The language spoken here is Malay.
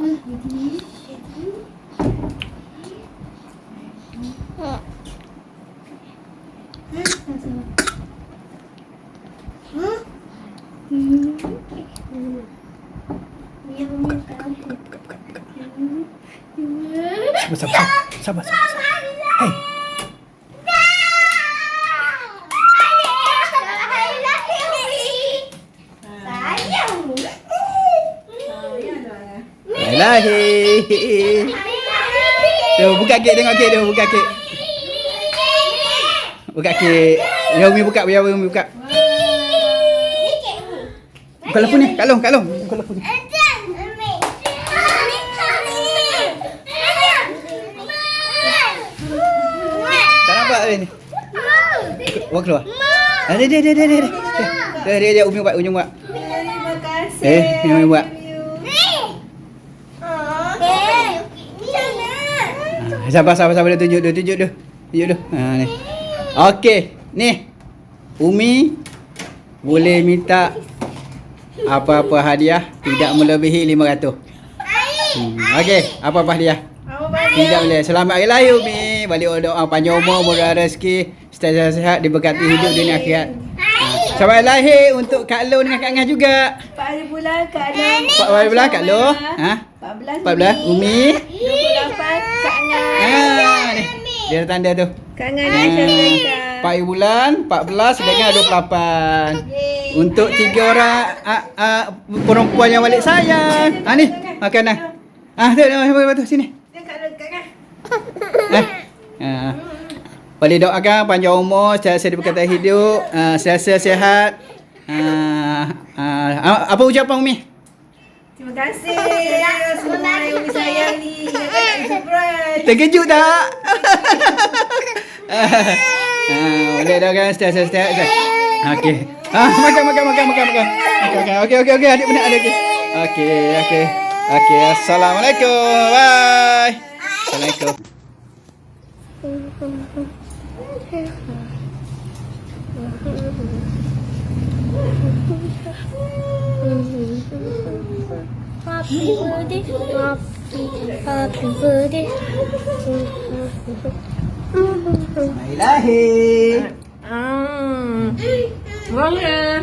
Sabar, sabar, sabar, sabar, sabar. Lahir. Tu, buka kek tengok kek tu, buka kek. Buka kek. Ya, Umi buka, ya Umi buka. Buka lampu ni, Kak Long, Kak Long. Buka lampu ni. Tak nampak ni. Buat keluar. Dia, dia, dia, dia, dia. Dia, dia, dia, Umi buat, Umi buat. Terima kasih. Eh, Umi buat. Sabar, sabar, sabar. Dia tunjuk dia, tunjuk dia. Tunjuk dia. Ha, ni. Okey, ni. Umi boleh minta apa-apa hadiah tidak melebihi 500. Hmm. Okey, apa-apa hadiah? Tidak boleh. Selamat hari lahir Umi. Balik doa panjang umur, murah rezeki, sentiasa sihat, diberkati hidup dunia akhirat. Ha. Selamat hari lahir untuk Kak Lo dengan Kak Ngah juga. Empat hari bulan Kak Adam. Empat hari bulan, Kak Lo. Ha? 14. 14 Umi. 28 Kak Ha, ni. Dia ada tanda tu. Kak Ngan Ha. dah syarikat. 4 hari bulan, 14 dengan 28. Yeay. Untuk tiga orang a, a, perempuan yang balik sayang. Ha ni, makanan. Ah, tu, tu, tu, sini. Dia Kak Kak Ngan. Eh. Ha. Boleh doakan panjang umur, sentiasa diberkati hidup, uh, sentiasa sihat. Uh, uh, apa ucapan Umi? Terima kasih semua yang Umi sayang ni. Ingatkan tak surprise. Terkejut tak? boleh doakan sentiasa sihat. Okey. Ah, makan makan makan makan makan. Makan makan. Okey okey okey adik benar adik. Okey okey. Okey, assalamualaikum. Bye. Assalamualaikum. Happy birthday, happy, happy birthday. Hari lahir. Hmm. Boleh.